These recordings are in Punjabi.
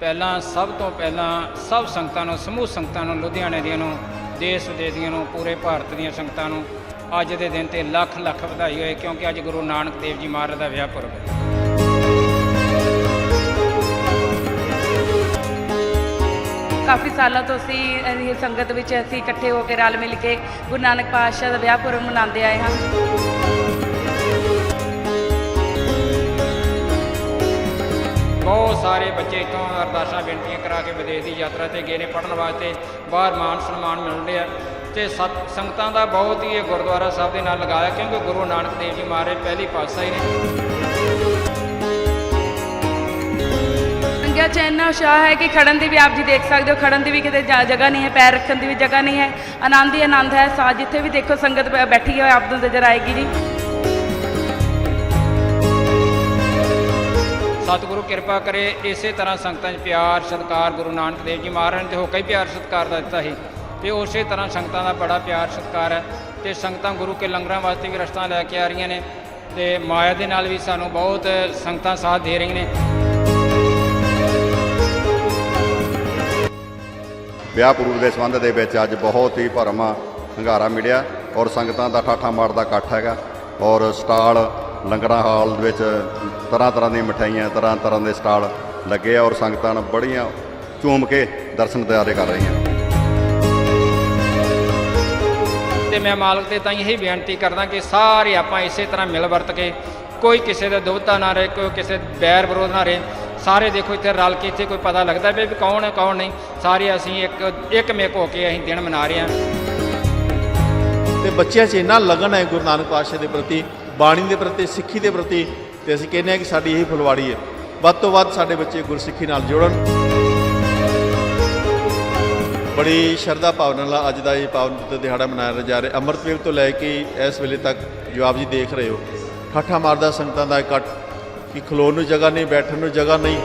ਪਹਿਲਾਂ, ਸਭ ਤੋਂ ਪਹਿਲਾਂ ਸਭ ਸੰਗਤਾਂ ਨੂੰ, ਸਮੂਹ ਸੰਗਤਾਂ ਨੂੰ, ਲੁਧਿਆਣੇ ਦੀਆਂ ਨੂੰ, ਦੇਸ਼ ਵਿਦੇਸ਼ ਦੀਆਂ ਨੂੰ, ਪੂਰੇ ਭਾਰਤ ਦੀਆਂ ਸੰਗਤਾਂ ਨੂੰ ਅੱਜ ਦੇ ਦਿਨ ਤੇ ਲੱਖ ਲੱਖ ਵਧਾਈ ਹੋਏ, ਕਿਉਂਕਿ ਅੱਜ ਗੁਰੂ ਨਾਨਕ ਦੇਵ ਜੀ ਮਹਾਰਾਜ ਦਾ ਵਿਆਹ ਪੁਰਬ ਹੈ। ਕਾਫੀ ਸਾਲਾਂ ਤੋਂ ਅਸੀਂ ਇਹ ਸੰਗਤ ਵਿੱਚ ਅਸੀਂ ਇਕੱਠੇ ਹੋ ਕੇ ਰਲ ਮਿਲ ਕੇ ਗੁਰੂ ਨਾਨਕ ਪਾਤਸ਼ਾਹ ਦਾ ਵਿਆਹ ਪੁਰਬ ਮਨਾਉਂਦੇ ਆਏ ਹਾਂ। ਬਹੁਤ ਸਾਰੇ ਬੱਚੇ ਇੱਥੋਂ ਅਰਦਾਸਾਂ, ਬੇਨਤੀਆਂ ਕਰਾ ਕੇ ਵਿਦੇਸ਼ ਦੀ ਯਾਤਰਾ ਤੇ ਗਏ ਨੇ ਪੜ੍ਹਨ ਵਾਸਤੇ। ਬਾਹਰ ਮਾਨ ਸਨਮਾਨ ਮਿਲ ਰਿਹਾ ਤੇ ਸਤ ਸੰਗਤਾਂ ਦਾ ਬਹੁਤ ਹੀ ਇਹ ਗੁਰਦੁਆਰਾ ਸਾਹਿਬ ਦੇ ਨਾਲ ਲਗਾਇਆ, ਕਿਉਂਕਿ ਗੁਰੂ ਨਾਨਕ ਦੇਵ ਜੀ ਮਹਾਰਾਜ ਪਹਿਲੀ ਪਾਤਸ਼ਾਹੀ ਨੇ। ਸੰਗਿਆ ਚ ਇੰਨਾ ਉਤਸ਼ਾਹ ਹੈ ਕਿ ਖੜਨ ਦੀ ਵੀ ਆਪ ਜੀ ਦੇਖ ਸਕਦੇ ਹੋ, ਖੜਨ ਦੀ ਵੀ ਕਿਤੇ ਜਗ੍ਹਾ ਨਹੀਂ ਹੈ, ਪੈਰ ਰੱਖਣ ਦੀ ਵੀ ਜਗ੍ਹਾ ਨਹੀਂ ਹੈ। ਆਨੰਦ ਹੀ ਆਨੰਦ ਹੈ ਸਾ ਜਿੱਥੇ ਵੀ ਦੇਖੋ ਸੰਗਤ ਬੈਠੀ ਹੋਈ ਆਪ ਨੂੰ ਨਜ਼ਰ ਆਏਗੀ ਜੀ। ਸਤਿਗੁਰੂ ਕਿਰਪਾ ਕਰੇ, ਇਸੇ ਤਰ੍ਹਾਂ ਸੰਗਤਾਂ 'ਚ ਪਿਆਰ, ਸਤਿਕਾਰ, ਗੁਰੂ ਨਾਨਕ ਦੇਵ ਜੀ ਮਹਾਰਾਜ ਨੇ ਤੇ ਹੋਕਾ ਹੀ ਪਿਆਰ, ਸਤਿਕਾਰ ਦਾ ਦਿੱਤਾ ਸੀ। ਤੇ ਉਸੇ ਤਰ੍ਹਾਂ ਸੰਗਤਾਂ ਦਾ ਬੜਾ ਪਿਆਰ, ਸਤਿਕਾਰ ਹੈ। ਤੇ ਸੰਗਤਾਂ ਗੁਰੂ ਕੇ ਲੰਗਰਾਂ ਵਾਸਤੇ ਵੀ ਰਸਤਾਂ ਲੈ ਕੇ ਆ ਰਹੀਆਂ ਨੇ ਤੇ ਮਾਇਆ ਦੇ ਨਾਲ ਵੀ ਸਾਨੂੰ ਬਹੁਤ ਸੰਗਤਾਂ ਸਾਥ ਦੇ ਰਹੀਆਂ ਨੇ। ਵਿਆਹ ਪੁਰਬ ਦੇ ਸੰਬੰਧ ਦੇ ਵਿੱਚ ਅੱਜ ਬਹੁਤ ਹੀ ਭਰਮਾ ਹੰਗਾਰਾ ਮਿਲਿਆ ਔਰ ਸੰਗਤਾਂ ਦਾ ਠਾਠਾ ਮਾਰ ਦਾ ਇਕੱਠ ਹੈਗਾ ਔਰ ਸਟਾਲ ਲੰਗਰਾਂ ਹਾਲ ਦੇ ਵਿੱਚ ਤਰ੍ਹਾਂ ਤਰ੍ਹਾਂ ਦੀਆਂ ਮਠਾਈਆਂ ਤਰ੍ਹਾਂ ਤਰ੍ਹਾਂ ਦੇ ਸਟਾਲ ਲੱਗੇ ਆ ਔਰ ਸੰਗਤਾਂ ਨੂੰ ਬੜੀਆਂ ਝੂਮ ਕੇ ਦਰਸ਼ਨ ਦਿਦਾਰੇ ਕਰ ਰਹੀਆਂ। ਤੇ ਮੈਂ ਮਾਲਕ ਤੇ ਤਾਂ ਇਹੀ ਬੇਨਤੀ ਕਰਦਾ ਕਿ ਸਾਰੇ ਆਪਾਂ ਇਸੇ ਤਰ੍ਹਾਂ ਮਿਲ ਵਰਤ ਕੇ ਕੋਈ ਕਿਸੇ ਦੇ ਦੁਬਤਾ ਨਾ ਰਹੇ ਕੋਈ ਕਿਸੇ ਬੈਰ ਵਿਰੋਧ ਨਾ ਰਹੇ ਸਾਰੇ ਦੇਖੋ ਇੱਥੇ ਰਲ ਕੇ ਇੱਥੇ ਕੋਈ ਪਤਾ ਲੱਗਦਾ ਵੀ ਵੀ ਕੌਣ ਹੈ ਕੌਣ ਨਹੀਂ ਸਾਰੇ ਅਸੀਂ ਇੱਕ ਇੱਕ ਮੇਕ ਹੋ ਕੇ ਅਸੀਂ ਦਿਨ ਮਨਾ ਰਹੇ ਹਾਂ। ਤੇ ਬੱਚਿਆਂ 'ਚ ਇੰਨਾ ਲਗਨ ਹੈ ਗੁਰੂ ਨਾਨਕ ਪਾਤਸ਼ਾਹ ਦੇ ਪ੍ਰਤੀ ਬਾਣੀ ਦੇ ਪ੍ਰਤੀ, ਸਿੱਖੀ ਦੇ ਪ੍ਰਤੀ ਤੇ ਅਸੀਂ ਕਹਿੰਦੇ ਹਾਂ ਕਿ ਸਾਡੀ ਇਹੀ ਫੁਲਵਾੜੀ ਹੈ। ਵੱਧ ਤੋਂ ਵੱਧ ਸਾਡੇ ਬੱਚੇ ਗੁਰਸਿੱਖੀ ਨਾਲ ਜੁੜਨ। ਬੜੀ ਸ਼ਰਧਾ ਭਾਵਨਾ ਨਾਲ ਅੱਜ ਦਾ ਇਹ ਪਾਵਨ ਦਿਹਾੜਾ ਮਨਾਇਆ ਜਾ ਰਿਹਾ। ਅੰਮ੍ਰਿਤ ਤੋਂ ਲੈ ਕੇ ਇਸ ਵੇਲੇ ਤੱਕ ਜੋ ਆਪ ਜੀ ਦੇਖ ਰਹੇ ਹੋ, ਠਾਠਾ ਮਾਰਦਾ ਸੰਗਤਾਂ ਦਾ ਇਕੱਠ ਕਿ ਖਲੋਣ ਨੂੰ ਜਗ੍ਹਾ ਨਹੀਂ, ਬੈਠਣ ਨੂੰ ਜਗ੍ਹਾ ਨਹੀਂ।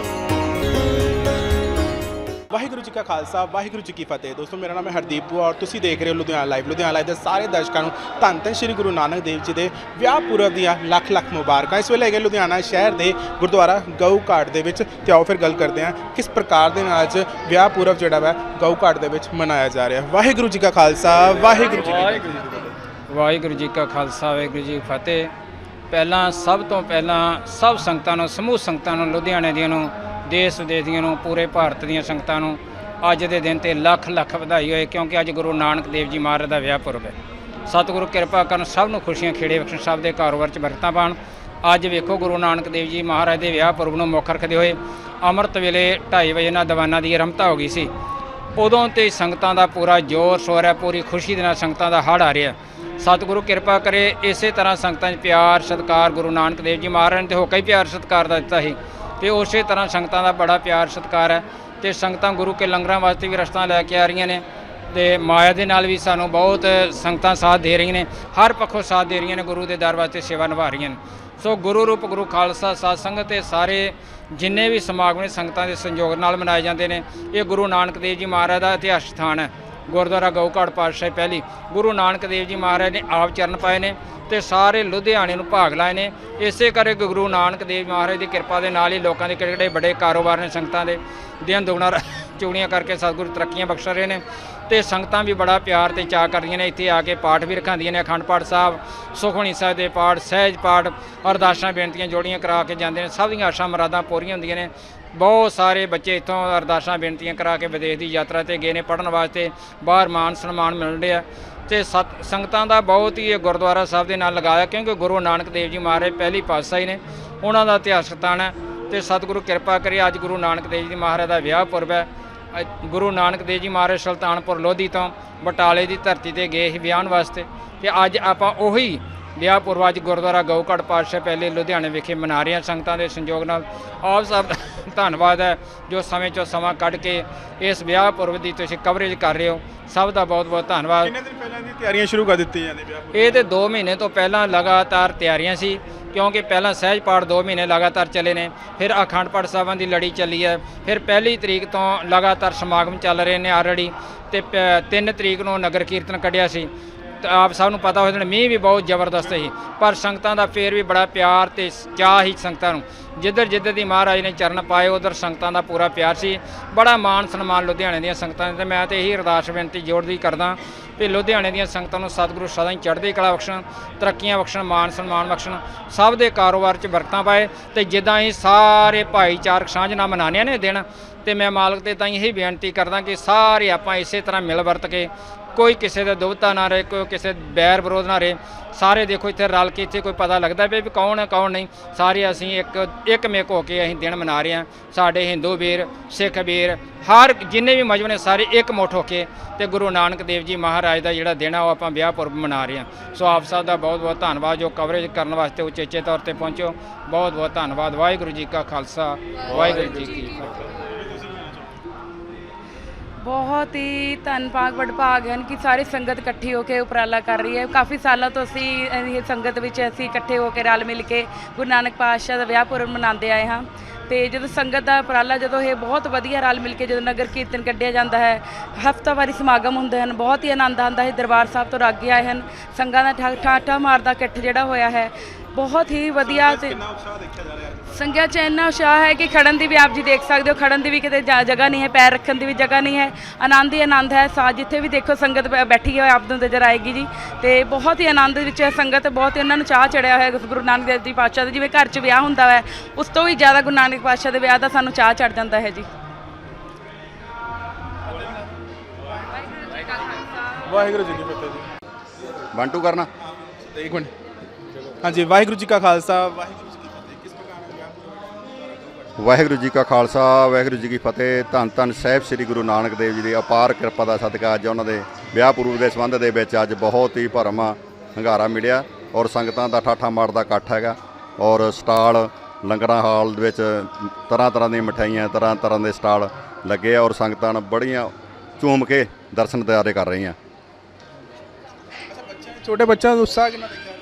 ਵਾਹਿਗੁਰੂ ਜੀ ਕਾ ਖਾਲਸਾ, ਵਾਹਿਗੁਰੂ ਜੀ ਕੀ ਫਤਿਹ। ਦੋਸਤੋ, ਮੇਰਾ ਨਾਮ ਹੈ ਹਰਦੀਪ ਬੁਆ ਔਰ ਤੁਸੀਂ ਦੇਖ ਰਹੇ ਹੋ ਲੁਧਿਆਣਾ ਲਾਈਵ ਲੁਧਿਆਣਾ ਲਾਈਵ ਦੇ ਸਾਰੇ ਦਰਸ਼ਕਾਂ ਨੂੰ ਧੰਨ ਧੰਨ ਸ਼੍ਰੀ ਗੁਰੂ ਨਾਨਕ ਦੇਵ ਜੀ ਦੇ ਵਿਆਹ ਪੁਰਬ ਦੀਆਂ ਲੱਖ ਲੱਖ ਮੁਬਾਰਕਾਂ। ਇਸ ਵੇਲੇ ਹੈਗੇ ਲੁਧਿਆਣਾ ਸ਼ਹਿਰ ਦੇ ਗੁਰਦੁਆਰਾ ਗਊ ਘਾਟ ਦੇ ਵਿੱਚ। ਤੇ ਆਓ ਫਿਰ ਗੱਲ ਕਰਦੇ ਹਾਂ ਕਿਸ ਪ੍ਰਕਾਰ ਦੇ ਨਾਲ ਅੱਜ ਵਿਆਹ ਪੁਰਬ ਜਿਹੜਾ ਵਾ, ਗਊ ਘਾਟ ਦੇ ਵਿੱਚ ਮਨਾਇਆ ਜਾ ਰਿਹਾ। ਵਾਹਿਗੁਰੂ ਜੀ ਕਾ ਖਾਲਸਾ, ਵਾਹਿਗੁਰੂ ਜੀ ਕੀ ਫਤਿਹ। ਵਾਹਿਗੁਰੂ ਜੀ ਕਾ ਖਾਲਸਾ, ਵਾਹਿਗੁਰੂ ਜੀ ਫਤਿਹ। ਪਹਿਲਾਂ, ਸਭ ਤੋਂ ਪਹਿਲਾਂ ਸਭ ਸੰਗਤਾਂ ਨੂੰ, ਸਮੂਹ ਸੰਗਤਾਂ ਨੂੰ, ਲੁਧਿਆਣੇ ਦੀਆਂ ਨੂੰ ਦੇਸ਼ ਵਿਦੇਸ਼ ਦੀਆਂ ਨੂੰ, ਪੂਰੇ ਭਾਰਤ ਦੀਆਂ ਸੰਗਤਾਂ ਨੂੰ ਅੱਜ ਦੇ ਦਿਨ ਤੇ ਲੱਖ ਲੱਖ ਵਧਾਈ ਹੋਏ, ਕਿਉਂਕਿ ਅੱਜ ਗੁਰੂ ਨਾਨਕ ਦੇਵ ਜੀ ਮਹਾਰਾਜ ਦਾ ਵਿਆਹ ਪੁਰਬ ਹੈ। ਸਤਿਗੁਰੂ ਕਿਰਪਾ ਕਰਨ ਸਭ ਨੂੰ ਖੁਸ਼ੀਆਂ, ਖੇੜੇ ਬਖਸ਼ਣ, ਸਭ ਦੇ ਕਾਰੋਬਾਰ 'ਚ ਬਰਕਤਾਂ ਪਾਣ। ਅੱਜ ਵੇਖੋ ਗੁਰੂ ਨਾਨਕ ਦੇਵ ਜੀ ਮਹਾਰਾਜ ਦੇ ਵਿਆਹ ਪੁਰਬ ਨੂੰ ਮੁੱਖ ਰੱਖਦੇ ਹੋਏ ਅੰਮ੍ਰਿਤ ਵੇਲੇ 2:30 ਵਜੇ ਨਾਲ ਦੀਵਾਨਾਂ ਦੀ ਆਰੰਭਤਾ ਹੋ ਗਈ ਸੀ। ਉਦੋਂ ਤੇ ਸੰਗਤਾਂ ਦਾ ਪੂਰਾ ਜੋਰ ਸ਼ੋਰ ਹੈ, ਪੂਰੀ ਖੁਸ਼ੀ ਦੇ ਨਾਲ ਸੰਗਤਾਂ ਦਾ ਹੜ ਆ ਰਿਹਾ ਸਤਿਗੁਰੂ ਕਿਰਪਾ ਕਰੇ, ਇਸੇ ਤਰ੍ਹਾਂ ਸੰਗਤਾਂ 'ਚ ਪਿਆਰ, ਸਤਿਕਾਰ ਗੁਰੂ ਨਾਨਕ ਦੇਵ ਜੀ ਮਹਾਰਾਜ ਨੇ ਤੇ ਹੋਕਾ ਹੀ ਪਿਆਰ, ਸਤਿਕਾਰ ਦਾ ਦਿੱਤਾ ਸੀ। ਤੇ ਉਸੇ ਤਰ੍ਹਾਂ ਸੰਗਤਾਂ ਦਾ ਬੜਾ ਪਿਆਰ, ਸਤਿਕਾਰ ਹੈ ਤੇ ਸੰਗਤਾਂ ਗੁਰੂ ਕੇ ਲੰਗਰਾਂ ਵਾਸਤੇ ਵੀ ਰਸਤਾ ਲੈ ਕੇ ਆ ਰਹੀਆਂ ਨੇ ਤੇ ਮਾਇਆ ਦੇ ਨਾਲ ਵੀ ਸਾਨੂੰ ਬਹੁਤ ਸੰਗਤਾਂ ਸਾਥ ਦੇ ਰਹੀਆਂ ਨੇ, ਹਰ ਪੱਖੋਂ ਸਾਥ ਦੇ ਰਹੀਆਂ ਨੇ, ਗੁਰੂ ਦੇ ਦਰ ਵਾਸਤੇ ਸੇਵਾ ਨਿਭਾ ਰਹੀਆਂ ਨੇ। ਸੋ ਗੁਰੂ ਰੂਪ, ਗੁਰੂ ਖਾਲਸਾ, ਸਾਧ ਸੰਗਤ ਤੇ ਸਾਰੇ ਜਿੰਨੇ ਵੀ ਸਮਾਗਮ ਨੇ, ਸੰਗਤਾਂ ਦੇ ਸੰਯੋਗ ਨਾਲ ਮਨਾਏ ਜਾਂਦੇ ਨੇ। ਇਹ ਗੁਰੂ ਨਾਨਕ ਦੇਵ ਜੀ ਮਹਾਰਾਜ ਦਾ ਇਤਿਹਾਸ ਸਥਾਨ ਹੈ। ਗੁਰਦੁਆਰਾ ਗਊਘਾਟ ਪਾਤਸ਼ਾਹੀ ਪਹਿਲੀ ਗੁਰੂ ਨਾਨਕ ਦੇਵ ਜੀ ਮਹਾਰਾਜ ਨੇ ਆਪ ਚਰਨ ਪਾਏ ਨੇ ਤੇ ਸਾਰੇ ਲੁਧਿਆਣੇ ਨੂੰ ਭਾਗ ਲਾਏ ਨੇ। ਇਸੇ ਕਰਕੇ ਗੁਰੂ ਨਾਨਕ ਦੇਵ ਮਹਾਰਾਜ ਦੀ ਕਿਰਪਾ ਦੇ ਨਾਲ ਹੀ ਲੋਕਾਂ ਦੇ ਕਿਹੜੇ ਵੱਡੇ ਕਾਰੋਬਾਰ ਨੇ ਸੰਗਤਾਂ ਦੇ। ਦਿਨ ਦੁਗਣਾ ਚੂੜੀਆਂ ਕਰਕੇ ਸਤਿਗੁਰੂ ਤਰੱਕੀਆਂ ਬਖਸ਼ ਰਹੇ ਨੇ। ਤੇ ਸੰਗਤਾਂ ਵੀ ਬੜਾ ਪਿਆਰ ਤੇ ਚਾਅ ਕਰਦੀਆਂ ਨੇ। ਇੱਥੇ ਆ ਕੇ ਪਾਠ ਵੀ ਰਖਾਉਂਦੀਆਂ ਨੇ। ਅਖੰਡ ਪਾਠ ਸਾਹਿਬ ਸੁਖਮਣੀ ਸਾਹਿਬ ਦੇ ਪਾਠ, ਸਹਿਜ ਪਾਠ, ਅਰਦਾਸਾਂ, ਬੇਨਤੀਆਂ, ਜੋੜੀਆਂ ਕਰਾ ਕੇ ਜਾਂਦੇ ਨੇ। ਸਭ ਦੀਆਂ ਆਸ਼ਾ, ਮੁਰਾਦਾਂ ਪੂਰੀਆਂ ਹੁੰਦੀਆਂ ਨੇ। ਬਹੁਤ ਸਾਰੇ ਬੱਚੇ ਇੱਥੋਂ ਅਰਦਾਸਾਂ, ਬੇਨਤੀਆਂ ਕਰਾ ਕੇ ਵਿਦੇਸ਼ ਦੀ ਯਾਤਰਾ ਤੇ ਗਏ ਨੇ। ਪੜ੍ਹਨ ਵਾਸਤੇ ਬਾਹਰ ਮਾਨ ਸਨਮਾਨ ਮਿਲ ਰਿਹਾ ਤੇ ਸਤ, ਸੰਗਤਾਂ ਦਾ ਬਹੁਤ ਹੀ ਇਹ ਗੁਰਦੁਆਰਾ ਸਾਹਿਬ ਦੇ ਨਾਲ ਲਗਾਇਆ, ਕਿਉਂਕਿ ਗੁਰੂ ਨਾਨਕ ਦੇਵ ਜੀ ਮਹਾਰਾਜ ਪਹਿਲੀ ਪਾਤਸ਼ਾਹੀ ਨੇ। ਉਹਨਾਂ ਦਾ ਇਤਿਹਾਸ ਸਥਾਨ ਹੈ ਤੇ ਸਤਿਗੁਰੂ ਕਿਰਪਾ ਕਰੇ, ਅੱਜ ਗੁਰੂ ਨਾਨਕ ਦੇਵ ਜੀ ਮਹਾਰਾਜ ਦਾ ਵਿਆਹ ਪੁਰਬ ਹੈ। ਗੁਰੂ ਨਾਨਕ ਦੇਵ ਜੀ ਮਹਾਰਾਜ ਸੁਲਤਾਨਪੁਰ ਲੋਧੀ ਤੋਂ ਬਟਾਲੇ ਦੀ ਧਰਤੀ ਤੇ ਗਏ ਸੀ ਵਿਆਹਨ ਵਾਸਤੇ ਤੇ ਅੱਜ ਆਪਾਂ ਉਹੀ ਵਿਆਹ ਪੁਰਬ ਅੱਜ ਗੁਰਦੁਆਰਾ ਗਊਕੜ ਪਾਤਸ਼ਾਹ ਪਹਿਲੇ ਲੁਧਿਆਣੇ ਵਿਖੇ ਮਨਾ ਰਹੇ ਹਾਂ ਸੰਗਤਾਂ ਦੇ ਸੰਯੋਗ ਨਾਲ। ਆਪ ਸਭ ਧੰਨਵਾਦ ਹੈ ਜੋ ਸਮੇਂ ਚੋਂ ਸਮਾਂ ਕੱਢ ਕੇ ਇਸ ਵਿਆਹ ਪੁਰਬ ਦੀ ਤੁਸੀਂ ਕਵਰੇਜ ਕਰ ਰਹੇ ਹੋ। ਸਭ ਦਾ ਬਹੁਤ ਬਹੁਤ ਧੰਨਵਾਦ। ਕਿੰਨੇ ਦਿਨ ਪਹਿਲਾਂ ਦੀ ਤਿਆਰੀਆਂ ਸ਼ੁਰੂ ਕਰ ਦਿੱਤੀਆਂ ਨੇ ਵਿਆਹ ਇਹ ਤੇ 2 ਮਹੀਨੇ ਤੋਂ ਪਹਿਲਾਂ ਲਗਾਤਾਰ ਤਿਆਰੀਆਂ ਸੀ। ਕਿਉਂਕਿ ਪਹਿਲਾਂ ਸਹਿਜ ਪਾਠ 2 ਮਹੀਨੇ ਲਗਾਤਾਰ ਚੱਲੇ ਨੇ, ਫਿਰ ਅਖੰਡ ਪਾਠ ਸਾਹਿਬਾਂ ਦੀ ਲੜੀ ਚੱਲੀ ਹੈ, ਫਿਰ ਪਹਿਲੀ ਤਰੀਕ ਤੋਂ ਲਗਾਤਾਰ ਸਮਾਗਮ ਚੱਲ ਰਹੇ ਨੇ ਆਲਰੇਡੀ ਤੇ 3 ਤਰੀਕ ਨੂੰ ਨਗਰ ਕੀਰਤਨ ਕੱਢਿਆ ਸੀ। ਤੇ ਆਪ ਸਭ ਨੂੰ ਪਤਾ ਹੋ ਜਾਂਦਾ ਮੀਂਹ ਵੀ ਬਹੁਤ ਜ਼ਬਰਦਸਤ ਸੀ, ਪਰ ਸੰਗਤਾਂ ਦਾ ਫੇਰ ਵੀ ਬੜਾ ਪਿਆਰ ਤੇ ਚਾਹ ਹੀ ਸੰਗਤਾਂ ਨੂੰ। ਜਿੱਧਰ ਜਿੱਧਰ ਦੀ ਮਹਾਰਾਜ ਨੇ ਚਰਨ ਪਾਏ, ਉਧਰ ਸੰਗਤਾਂ ਦਾ ਪੂਰਾ ਪਿਆਰ ਸੀ। ਬੜਾ ਮਾਣ ਸਨਮਾਨ ਲੁਧਿਆਣੇ ਦੀਆਂ ਸੰਗਤਾਂ ਦੇ ਤੇ ਮੈਂ ਤੇ ਇਹੀ ਅਰਦਾਸ, ਬੇਨਤੀ ਜੋੜਦੀ ਕਰਦਾ ਵੀ ਲੁਧਿਆਣੇ ਦੀਆਂ ਸੰਗਤਾਂ ਨੂੰ ਸਤਿਗੁਰੂ ਸਦਾ ਹੀ ਚੜ੍ਹਦੀ ਕਲਾ ਬਖਸ਼ਣ, ਤਰੱਕੀਆਂ ਬਖਸ਼ਣ ਮਾਨ ਸਨਮਾਨ ਬਖਸ਼ਣ, ਸਭ ਦੇ ਕਾਰੋਬਾਰ 'ਚ ਬਰਕਤਾਂ ਪਾਏ ਤੇ ਜਿੱਦਾਂ ਹੀ ਸਾਰੇ ਭਾਈਚਾਰਕ ਸਾਂਝ ਨਾਲ ਮਨਾਉਂਦੇ ਨੇ ਦਿਨ, ਤੇ ਮੈਂ ਮਾਲਕ ਤੇ ਤਾਂ ਇਹੀ ਬੇਨਤੀ ਕਰਦਾ ਕਿ ਸਾਰੇ ਆਪਾਂ ਇਸੇ ਤਰ੍ਹਾਂ ਮਿਲ ਵਰਤ ਕੇ ਕੋਈ ਕਿਸੇ ਦਾ ਦੁਬਤਾ ਨਾ ਰਹੇ, ਕੋਈ ਕਿਸੇ ਬੈਰ ਵਿਰੋਧ ਨਾ ਰਹੇ, ਸਾਰੇ ਦੇਖੋ ਇੱਥੇ ਰਲ ਕੇ ਇੱਥੇ ਕੋਈ ਪਤਾ ਲੱਗਦਾ ਵੀ ਵੀ ਕੌਣ ਹੈ, ਕੌਣ ਨਹੀਂ, ਸਾਰੇ ਅਸੀਂ ਇੱਕ ਇੱਕ ਮੇਕ ਹੋ ਕੇ ਅਸੀਂ ਦਿਨ ਮਨਾ ਰਹੇ ਹਾਂ। ਸਾਡੇ ਹਿੰਦੂ ਵੀਰ, ਸਿੱਖ ਵੀਰ, ਹਰ ਜਿੰਨੇ ਵੀ ਮਜਬ ਨੇ ਸਾਰੇ ਇੱਕ ਮੁੱਠ ਹੋ ਕੇ ਤੇ ਗੁਰੂ ਨਾਨਕ ਦੇਵ ਜੀ ਮਹਾਰਾਜ ਦਾ ਜਿਹੜਾ ਦਿਨ ਆ, ਉਹ ਆਪਾਂ ਵਿਆਹ ਪੁਰਬ ਮਨਾ ਰਹੇ ਹਾਂ। ਸੋ ਆਪ ਸਭ ਦਾ ਬਹੁਤ ਬਹੁਤ ਧੰਨਵਾਦ, ਜੋ ਕਵਰੇਜ ਕਰਨ ਵਾਸਤੇ ਉਚੇਚੇ ਤੌਰ ਤੇ ਪਹੁੰਚੋ। ਬਹੁਤ ਬਹੁਤ ਧੰਨਵਾਦ। ਵਾਹਿਗੁਰੂ ਜੀ ਕਾ ਖਾਲਸਾ, ਵਾਹਿਗੁਰੂ ਜੀ ਕੀ ਫਤਿਹ। ਬਹੁਤ ਹੀ ਧੰਨਵਾਦ ਵਡਭਾਗ ਹਨ ਕਿ ਸਾਰੀ ਸੰਗਤ ਇਕੱਠੀ ਹੋ ਕੇ ਉਪਰਾਲਾ ਕਰ ਰਹੀ ਹੈ। ਕਾਫੀ ਸਾਲਾਂ ਤੋਂ ਅਸੀਂ ਇਹ ਸੰਗਤ ਵਿੱਚ ਅਸੀਂ ਇਕੱਠੇ ਹੋ ਕੇ ਰਲ ਮਿਲ ਕੇ ਗੁਰੂ ਨਾਨਕ ਪਾਤਸ਼ਾਹ ਦਾ ਵਿਆਹ ਪੁਰਬ ਮਨਾਉਂਦੇ ਆਏ ਹਾਂ। ਤੇ ਜਦੋਂ ਸੰਗਤ ਦਾ ਉਪਰਾਲਾ, ਜਦੋਂ ਇਹ ਬਹੁਤ ਵਧੀਆ ਰਲ ਮਿਲ ਕੇ ਜਦੋਂ ਨਗਰ ਕੀਰਤਨ ਕੱਢਿਆ ਜਾਂਦਾ ਹੈ ਹਫ਼ਤਾਵਾਰੀ ਸਮਾਗਮ ਹੁੰਦੇ ਹਨ, ਬਹੁਤ ਹੀ ਆਨੰਦ ਆਉਂਦਾ ਹੈ, ਦਰਬਾਰ ਸਾਹਿਬ ਤੋਂ ਰਾਗੇ ਆਏ ਹਨ। ਸੰਗਾਂ ਦਾ ਠਾ- ਠਾਠਾ ਮਾਰਦਾ, ਇਕੱਠ ਜਿਹੜਾ ਹੋਇਆ ਹੈ ਬਹੁਤ ਹੀ ਵਧੀਆ ਤੇ ਕਿੰਨਾ ਉਤਸ਼ਾਹ ਦੇਖਿਆ ਜਾ ਰਿਹਾ ਹੈ ਸੰਗਿਆ ਚ ਇੰਨਾ ਹੈ ਕਿ ਖੜਨ ਦੀ ਵੀ ਆਪ ਜੀ ਦੇਖ ਸਕਦੇ ਹੋ ਖੜਨ ਦੀ ਵੀ ਕਿਤੇ ਜਾ- ਜਗ੍ਹਾ ਨਹੀਂ ਹੈ ਪੈਰ ਰੱਖਣ ਦੀ ਵੀ ਜਗ੍ਹਾ ਨਹੀਂ ਹੈ। ਆਨੰਦ ਹੀ ਆਨੰਦ ਹੈ ਸਾ ਜਿੱਥੇ ਵੀ ਦੇਖੋ ਸੰਗਤ ਬੈ- ਬੈਠੀ ਹੈ ਆਪ ਨੂੰ ਨਜ਼ਰ ਆਏਗੀ ਜੀ। ਤੇ ਬਹੁਤ ਹੀ ਆਨੰਦ ਵਿੱਚ ਹੈ ਸੰਗਤ ਬਹੁਤ ਹੀ ਉਹਨਾਂ ਨੂੰ ਚਾਹ ਚੜਿਆ ਹੋਇਆ ਹੈ ਗੁਰੂ ਨਾਨਕ ਦੇਵ ਜੀ ਪਾਤਸ਼ਾਹ ਦਾ ਜਿਵੇਂ ਘਰ 'ਚ ਵਿਆਹ ਹੁੰਦਾ ਹੈ ਉਸ ਤੋਂ ਵੀ ਜ਼ਿਆਦਾ ਗੁਰੂ ਨਾਨਕ ਪਾਤਸ਼ਾਹ ਦੇ ਵਿਆਹ ਦਾ ਸਾਨੂੰ ਚਾਹ ਚੜ ਜਾਂਦਾ ਹੈ ਜੀ। ਵਾਹਿਗੁਰੂ ਜੀ ਕੀ ਫਤਿਹ ਜੀ। ਵਨ ਟੂ ਕਰਨਾ। ਇੱਕ ਮਿੰਟ। ਹਾਂਜੀ ਵਾਹਿਗੁਰੂ ਜੀ ਕਾ ਖਾਲਸਾ ਵਾਹਿਗੁਰੂ ਜੀ ਕੀ ਫਤਿਹ। ਕਿਸ ਪ੍ਰਕਾਰ ਨਾਲ ਵਿਆਹ ਪੂਰਾ ਵਾਹਿਗੁਰੂ ਜੀ ਕਾ ਖਾਲਸਾ ਵਾਹਿਗੁਰੂ ਜੀ ਕੀ ਫਤਿਹ। ਧੰਨ ਧੰਨ ਸਾਹਿਬ ਸ੍ਰੀ ਗੁਰੂ ਨਾਨਕ ਦੇਵ ਜੀ ਦੀ ਅਪਾਰ ਕਿਰਪਾ ਦਾ ਸਦਕਾ ਅੱਜ ਉਹਨਾਂ ਦੇ ਵਿਆਹ ਪੁਰਬ ਦੇ ਸੰਬੰਧ ਦੇ ਵਿੱਚ ਅੱਜ ਬਹੁਤ ਹੀ ਭਰਮ ਹੰਗਾਰਾ ਮਿਲਿਆ ਔਰ ਸੰਗਤਾਂ ਦਾ ਠਾਠਾ ਮਾਰ ਦਾ ਇਕੱਠ ਹੈਗਾ ਔਰ ਸਟਾਲ ਲੰਗਰਾਂ ਹਾਲ ਦੇ ਵਿੱਚ ਤਰ੍ਹਾਂ ਤਰ੍ਹਾਂ ਦੀਆਂ ਮਠਾਈਆਂ ਤਰ੍ਹਾਂ ਤਰ੍ਹਾਂ ਦੇ ਸਟਾਲ ਲੱਗੇ ਆ ਔਰ ਸੰਗਤਾਂ ਬੜੀਆਂ ਝੂਮ ਕੇ ਦਰਸ਼ਨ ਦਿਦਾਰੇ ਕਰ ਰਹੀਆਂ। ਛੋਟੇ ਬੱਚਿਆਂ ਦਾ ਉਤਸ਼ਾਹ ਕਿੰਨਾ ਦੇਖਿਆ? ਰਾਤ ਦੇ 11 ਵਜੇ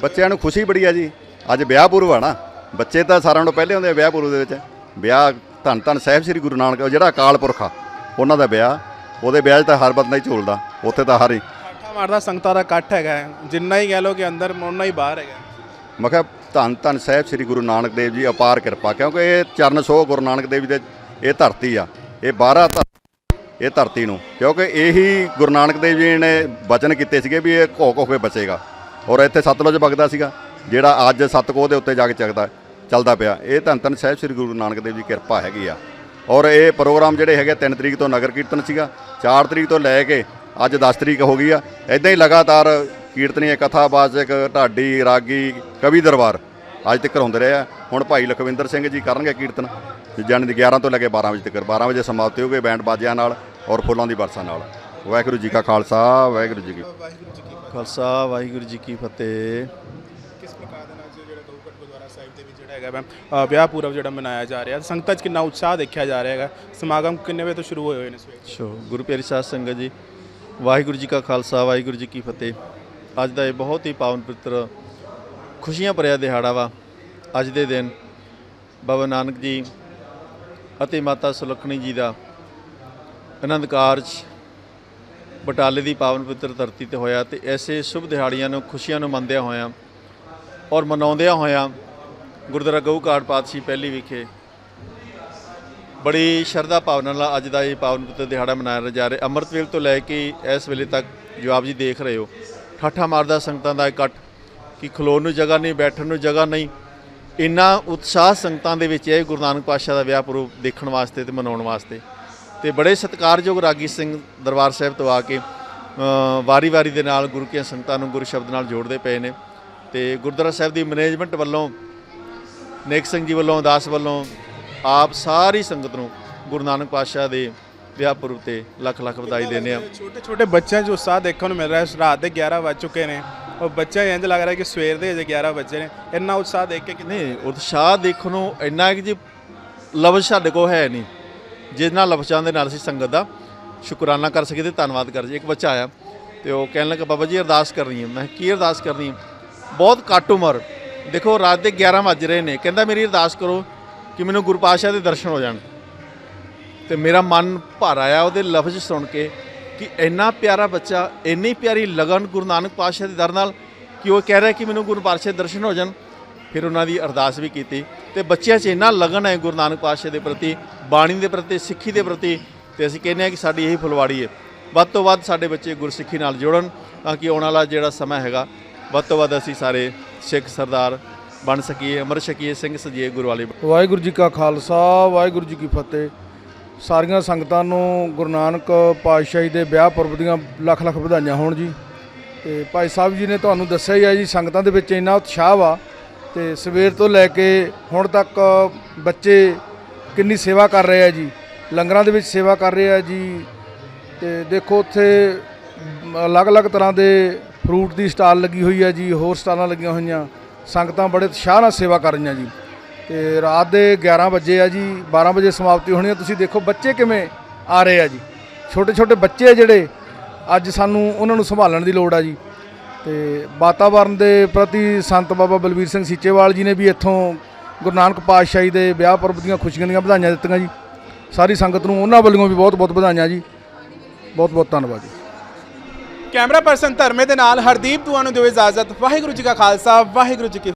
ਬੱਚਿਆਂ ਨੂੰ ਖੁਸ਼ੀ ਬੜੀ ਆ ਜੀ। ਅੱਜ ਵਿਆਹ ਪੁਰਬ ਆ ਨਾ। ਬੱਚੇ ਤਾਂ ਸਾਰਿਆਂ ਨੂੰ ਪਹਿਲੇ ਹੁੰਦੇ ਆ ਵਿਆਹ ਪੁਰਬ ਦੇ ਵਿੱਚ। ਵਿਆਹ ਧੰਨ ਧੰਨ ਸਾਹਿਬ ਸ੍ਰੀ ਗੁਰੂ ਨਾਨਕ ਜਿਹੜਾ ਅਕਾਲ ਪੁਰਖ ਆ ਉਹਨਾਂ ਦਾ ਵਿਆਹ। ਉਹਦੇ ਵਿਆਹ 'ਚ ਤਾਂ ਹਰ ਬੰਦਾ ਹੀ ਝੂਲਦਾ ਉੱਥੇ ਤਾਂ ਹਰ ਹੀ। ਠਾਠਾ ਮਾਰਦਾ ਸੰਗਤਾਂ ਦਾ ਇਕੱਠ ਹੈਗਾ। ਹੈ। ਜਿੰਨਾ ਹੀ ਕਹਿ ਲੋ ਕਿ ਅੰਦਰ ਉਹਨਾਂ ਹੀ ਬਾਹਰ ਹੈਗਾ। ਮੈਂ ਕਿਹਾ ਧੰਨ ਧੰਨ ਸਾਹਿਬ ਸ੍ਰੀ ਗੁਰੂ ਨਾਨਕ ਦੇਵ ਜੀ ਅਪਾਰ ਕਿਰਪਾ। ਕਿਉਂਕਿ ਇਹ ਚਰਨ ਛੋਹ ਗੁਰੂ ਨਾਨਕ ਦੇਵ ਜੀ ਦੇ ਇਹ ਧਰਤੀ ਆ। ਇਹ ਬਾਹਰਾ ਇਹ ਧਰਤੀ ਨੂੰ। ਕਿਉਂਕਿ ਇਹੀ ਗੁਰੂ ਨਾਨਕ ਦੇਵ ਜੀ ਨੇ ਬਚਨ ਕੀਤੇ ਸੀਗੇ ਵੀ ਇਹ ਘੋ ਘੋ ਕੇ ਬਚੇਗਾ। ਔਰ ਇੱਥੇ ਸਤਲੁਜ ਵਗਦਾ ਸੀਗਾ, ਜਿਹੜਾ ਅੱਜ ਸਤਕੋਹ ਦੇ ਉੱਤੇ ਜਾ ਕੇ ਚੱਕਦਾ, ਚੱਲਦਾ ਪਿਆ। ਇਹ ਧੰਨ ਧੰਨ ਸਾਹਿਬ ਸ੍ਰੀ ਗੁਰੂ ਨਾਨਕ ਦੇਵ ਜੀ ਕਿਰਪਾ ਹੈਗੀ ਆ। ਔਰ ਇਹ ਪ੍ਰੋਗਰਾਮ ਜਿਹੜੇ ਹੈਗੇ 3 ਤਰੀਕ ਤੋਂ ਨਗਰ ਕੀਰਤਨ ਸੀਗਾ 4 ਤਰੀਕ ਤੋਂ ਲੈ ਕੇ ਅੱਜ 10 ਤਰੀਕ ਹੋ ਗਈ ਆ। ਇਦਾਂ ਹੀ ਲਗਾਤਾਰ ਕੀਰਤਨੀ ਕਥਾਵਾਚਕ ਢਾਡੀ, ਰਾਗੀ, ਕਵੀ ਦਰਬਾਰ ਅੱਜ ਤੱਕ ਹੁੰਦੇ ਰਹੇ ਆ। ਹੁਣ ਭਾਈ ਲਖਵਿੰਦਰ ਸਿੰਘ ਜੀ ਕਰਨਗੇ ਕੀਰਤਨ ਜਾਣੀ ਦੀ 11 ਤੋਂ ਲੈ ਕੇ 12 ਵਜੇ ਤੱਕ 12 ਵਜੇ ਸਮਾਪਤੀ ਹੋਗੇ ਬੈਂਡ ਬਾਜਿਆਂ ਨਾਲ ਔਰ ਫੁੱਲਾਂ ਦੀ ਵਰਸਾ ਨਾਲ। ਵਾਹਿਗੁਰੂ ਜੀ ਕਾ ਖਾਲਸਾ ਵਾਹਿਗੁਰੂ ਜੀ ਕੀ ਵਾਹਿਗੁਰੂ ਜੀ ਕੀ ਫਤਿਹ। ਖਾਲਸਾ ਵਾਹਿਗੁਰੂ ਜੀ ਕੀ ਫਤਿਹ। ਕਿਸ ਪ੍ਰਕਾਰ ਦੇ ਨਾਲ ਅੱਜ ਜਿਹੜਾ ਗਊਗੜ ਗੁਰਦੁਆਰਾ ਸਾਹਿਬ ਦੇ ਵਿੱਚ ਜਿਹੜਾ ਹੈਗਾ ਵਾ, ਅ, ਵਿਆਹ ਪੂਰਵ ਜਿਹੜਾ ਮਨਾਇਆ ਜਾ ਰਿਹਾ ਸੰਗਤਾਂ 'ਚ ਕਿੰਨਾ ਉਤਸ਼ਾਹ ਦੇਖਿਆ ਜਾ ਰਿਹਾ ਹੈਗਾ। ਸਮਾਗਮ ਕਿੰਨੇ ਵਜੇ ਤੋਂ ਸ਼ੁਰੂ ਹੋਏ ਹੋਏ ਨੇ ਸਵੇਰ ਸ਼ੋ ਗੁਰੂ ਪਿਆਰੀ ਸਾਧ ਸੰਗਤ ਜੀ ਵਾਹਿਗੁਰੂ ਜੀ ਕਾ ਖਾਲਸਾ ਵਾਹਿਗੁਰੂ ਜੀ ਕੀ ਫਤਿਹ। ਅੱਜ ਦਾ ਇਹ ਬਹੁਤ ਹੀ ਪਾਵਨ ਪਵਿੱਤਰ ਖੁਸ਼ੀਆਂ ਭਰਿਆ ਦਿਹਾੜਾ ਵਾ। ਅੱਜ ਦੇ ਦਿਨ ਬਾਬਾ ਨਾਨਕ ਜੀ ਅਤੇ ਮਾਤਾ ਸੁਲੱਖਣੀ ਜੀ ਦਾ ਆਨੰਦ ਕਾਰਜ ਬਟਾਲੇ ਦੀ ਪਾਵਨ ਪਵਿੱਤਰ ਧਰਤੀ ਤੇ ਹੋਇਆ ਤੇ ਐਸੇ ਸ਼ੁਭ ਦਿਹਾੜੀਆਂ ਨੂੰ, ਖੁਸ਼ੀਆਂ ਨੂੰ ਮੰਨਦਿਆਂ ਹੋਇਆਂ ਔਰ ਮਨਾਉਂਦਿਆਂ ਹੋਇਆਂ ਗੁਰਦੁਆਰਾ ਗਊ ਘਾਟ ਪਾਤਸ਼ਾਹੀ ਪਹਿਲੀ ਵਿਖੇ ਬੜੀ ਸ਼ਰਧਾ ਭਾਵਨਾ ਨਾਲ ਅੱਜ ਦਾ ਇਹ ਪਾਵਨ ਪਵਿੱਤਰ ਦਿਹਾੜਾ ਮਨਾਇਆ ਜਾ ਰਿਹਾ। ਅੰਮ੍ਰਿਤ ਅੰਮ੍ਰਿਤਵੇਲ ਤੋਂ ਲੈ ਕੇ ਇਸ ਵੇਲੇ ਤੱਕ ਜੋ ਆਪ ਜੀ ਦੇਖ ਰਹੇ ਹੋ। ਠਾਠਾ ਮਾਰਦਾ ਸੰਗਤਾਂ ਦਾ ਇਕੱਠ ਕਿ ਖਲੋਣ ਨੂੰ ਜਗ੍ਹਾ ਨਹੀਂ, ਬੈਠਣ ਨੂੰ ਜਗ੍ਹਾ ਨਹੀਂ। ਇੰਨਾ ਉਤਸ਼ਾਹ ਸੰਗਤਾਂ ਦੇ ਵਿੱਚ ਹੈ ਗੁਰੂ ਨਾਨਕ ਪਾਤਸ਼ਾਹ ਦਾ ਵਿਆਹ ਪੁਰਬ ਦੇਖਣ ਵਾਸਤੇ ਤੇ ਮਨਾਉਣ ਵਾਸਤੇ। ਤੇ ਬੜੇ ਸਤਿਕਾਰਯੋਗ ਰਾਗੀ ਸਿੰਘ ਦਰਬਾਰ ਸਾਹਿਬ ਤੋਂ ਆ ਕੇ ਵਾਰੀ-ਵਾਰੀ ਦੇ ਨਾਲ ਗੁਰੂ ਕੀਆਂ ਸੰਗਤਾਂ ਨੂੰ ਗੁਰੂ ਸ਼ਬਦ ਨਾਲ ਜੋੜਦੇ ਪਏ ਨੇ ਤੇ ਗੁਰਦੁਆਰਾ ਸਾਹਿਬ ਦੀ ਮੈਨੇਜਮੈਂਟ ਵੱਲੋਂ ਨੇਕ ਸਿੰਘ ਜੀ ਵੱਲੋਂ ਦਾਸ ਵੱਲੋਂ ਆਪ ਸਾਰੀ ਸੰਗਤ ਨੂੰ ਗੁਰੂ ਨਾਨਕ ਪਾਤਸ਼ਾਹ ਦੇ ਵਿਆਹ ਪੁਰਬ ਤੇ ਲੱਖ ਲੱਖ ਵਧਾਈ ਦਿੰਦੇ ਆ। ਛੋਟੇ ਛੋਟੇ ਬੱਚਿਆਂ 'ਚ ਉਤਸ਼ਾਹ ਦੇਖਣ ਨੂੰ ਮਿਲ ਰਿਹਾ ਹੈ ਰਾਤ ਦੇ 11 ਵੱਜ ਚੁੱਕੇ ਨੇ। ਉਹ ਬੱਚਿਆਂ ਇੰਜ ਲੱਗ ਰਿਹਾ ਕਿ ਸਵੇਰ ਦੇ ਅਜੇ 11 ਵਜੇ ਨੇ। ਇੰਨਾ ਉਤਸ਼ਾਹ ਦੇਖ ਕੇ ਨਹੀਂ ਉਤਸ਼ਾਹ ਦੇਖਣ ਨੂੰ ਇੰਨਾ ਕਿ ਜੀ ਲਫ਼ਜ਼ ਸਾਡੇ ਕੋਲ ਹੈ ਨਹੀਂ। ਜਿਨ੍ਹਾਂ ਲਫ਼ਜ਼ਾਂ ਦੇ ਨਾਲ ਅਸੀਂ ਸੰਗਤ ਦਾ ਸ਼ੁਕਰਾਨਾ ਕਰ ਸਕੀਏ ਤੇ ਧੰਨਵਾਦ ਕਰ ਜੀ ਇੱਕ ਬੱਚਾ ਆਇਆ ਤੇ ਉਹ ਕਹਿਣ ਲੱਗਾ, ਬਾਬਾ ਜੀ, ਅਰਦਾਸ ਕਰਨੀ ਹੈ। ਮੈਂ ਕੀ ਅਰਦਾਸ ਕਰਨੀ ਹੈ? ਬਹੁਤ ਘੱਟ ਉਮਰ। ਦੇਖੋ, ਰਾਤ ਦੇ 11 ਵੱਜ ਰਹੇ ਨੇ। ਕਹਿੰਦਾ, ਮੇਰੀ ਅਰਦਾਸ ਕਰੋ ਕਿ ਮੈਨੂੰ ਗੁਰੂ ਪਾਤਸ਼ਾਹ ਦੇ ਦਰਸ਼ਨ ਹੋ ਜਾਣ। ਤੇ ਮੇਰਾ ਮਨ ਭਰ ਆਇਆ ਉਹਦੇ ਲਫ਼ਜ਼ ਸੁਣ ਕੇ ਕਿ ਇੰਨਾ ਪਿਆਰਾ ਬੱਚਾ, ਇੰਨੀ ਪਿਆਰੀ ਲਗਨ ਗੁਰੂ ਨਾਨਕ ਪਾਤਸ਼ਾਹ ਦੇ ਦਰ ਨਾਲ ਕਿ ਉਹ ਕਹਿ ਰਿਹਾ ਕਿ ਮੈਨੂੰ ਗੁਰੂ ਪਾਤਸ਼ਾਹ ਦੇ ਦਰਸ਼ਨ ਹੋ ਜਾਣ। ਫਿਰ ਉਹਨਾਂ ਦੀ ਅਰਦਾਸ ਵੀ ਕੀਤੀ। ਤੇ ਬੱਚਿਆਂ 'ਚ ਇੰਨਾ ਲਗਨ ਹੈ ਗੁਰੂ ਨਾਨਕ ਪਾਤਸ਼ਾਹ ਦੇ ਪ੍ਰਤੀ, ਬਾਣੀ ਦੇ ਪ੍ਰਤੀ, ਸਿੱਖੀ ਦੇ ਪ੍ਰਤੀ, ਤੇ ਅਸੀਂ ਕਹਿੰਦੇ ਹਾਂ ਕਿ ਸਾਡੀ ਇਹੀ ਫੁਲਵਾੜੀ ਹੈ। ਵੱਧ ਤੋਂ ਵੱਧ ਸਾਡੇ ਬੱਚੇ ਗੁਰਸਿੱਖੀ ਨਾਲ ਜੁੜਨ ਤਾਂ ਕਿ ਆਉਣ ਵਾਲਾ ਜਿਹੜਾ ਸਮਾਂ ਹੈਗਾ, ਵੱਧ ਤੋਂ ਵੱਧ ਅਸੀਂ ਸਾਰੇ ਸਿੱਖ ਸਰਦਾਰ ਬਣ ਸਕੀਏ, ਅਮਰ ਸਕੀਏ, ਸਿੰਘ ਸਜੀਏ ਗੁਰੂ ਵਾਲੇ ਵਾਹਿਗੁਰੂ ਜੀ ਕਾ ਖਾਲਸਾ, ਵਾਹਿਗੁਰੂ ਜੀ ਕੀ ਫਤਿਹ। ਸਾਰੀਆਂ ਸੰਗਤਾਂ ਨੂੰ ਗੁਰੂ ਨਾਨਕ ਪਾਤਸ਼ਾਹੀ ਦੇ ਵਿਆਹ ਪੁਰਬ ਦੀਆਂ ਲੱਖ ਲੱਖ ਵਧਾਈਆਂ ਹੋਣ ਜੀ। ਤੇ ਭਾਈ ਸਾਹਿਬ ਜੀ ਨੇ ਤੁਹਾਨੂੰ ਦੱਸਿਆ ਹੀ ਹੈ ਜੀ, ਸੰਗਤਾਂ ਦੇ ਵਿੱਚ ਇੰਨਾ ਉਤਸ਼ਾਹ ਵਾ ਤੇ ਸਵੇਰ ਤੋਂ ਲੈ ਕੇ ਹੁਣ ਤੱਕ ਬੱਚੇ ਕਿੰਨੀ ਸੇਵਾ ਕਰ ਰਹੇ ਆ ਜੀ। ਲੰਗਰਾਂ ਦੇ ਵਿੱਚ ਸੇਵਾ ਕਰ ਰਹੇ ਆ ਜੀ। ਤੇ ਦੇਖੋ ਉੱਥੇ ਅਲੱਗ-ਅਲੱਗ ਤਰ੍ਹਾਂ ਦੇ ਫਰੂਟ ਦੀ ਸਟਾਲ ਲੱਗੀ ਹੋਈ ਹੈ ਜੀ, ਹੋਰ ਸਟਾਲਾਂ ਲੱਗੀਆਂ ਹੋਈਆਂ। ਸੰਗਤਾਂ ਬੜੇ ਉਤਸ਼ਾਹ ਨਾਲ ਸੇਵਾ ਕਰ ਰਹੀਆਂ ਜੀ। ਤੇ ਰਾਤ ਦੇ 11 ਵਜੇ ਆ ਜੀ 12 ਵਜੇ ਸਮਾਪਤੀ ਹੋਣੀ ਹੈ ਤੁਸੀਂ ਦੇਖੋ ਬੱਚੇ ਕਿਵੇਂ ਆ ਰਹੇ ਆ ਜੀ। ਛੋਟੇ ਛੋਟੇ ਬੱਚੇ ਆ ਜਿਹੜੇ, ਅੱਜ ਸਾਨੂੰ ਉਹਨਾਂ ਨੂੰ ਸੰਭਾਲਣ ਦੀ ਲੋੜ ਆ ਜੀ। ਤੇ ਵਾਤਾਵਰਣ ਦੇ ਪ੍ਰਤੀ ਸੰਤ ਬਾਬਾ ਬਲਬੀਰ ਸਿੰਘ ਸੀਚੇਵਾਲ ਜੀ ਨੇ ਵੀ ਇੱਥੋਂ ਗੁਰੂ ਨਾਨਕ ਪਾਤਸ਼ਾਹੀ ਦੇ ਵਿਆਹ ਪੁਰਬ ਦੀਆਂ ਖੁਸ਼ੀਆਂ ਦੀਆਂ ਵਧਾਈਆਂ ਦਿੱਤੀਆਂ ਜੀ। ਸਾਰੀ ਸੰਗਤ ਨੂੰ ਉਹਨਾਂ ਵੱਲੋਂ ਵੀ ਬਹੁਤ ਬਹੁਤ ਵਧਾਈਆਂ ਜੀ। ਬਹੁਤ ਬਹੁਤ ਧੰਨਵਾਦ ਜੀ। ਕੈਮਰਾ ਪਰਸਨ ਧਰਮੇ ਦੇ ਨਾਲ ਹਰਦੀਪ ਤੁਹਾਨੂੰ ਦਿਓ ਇਜਾਜ਼ਤ। ਵਾਹਿਗੁਰੂ ਜੀ ਕਾ ਖਾਲਸਾ, ਵਾਹਿਗੁਰੂ ਜੀ ਕੀ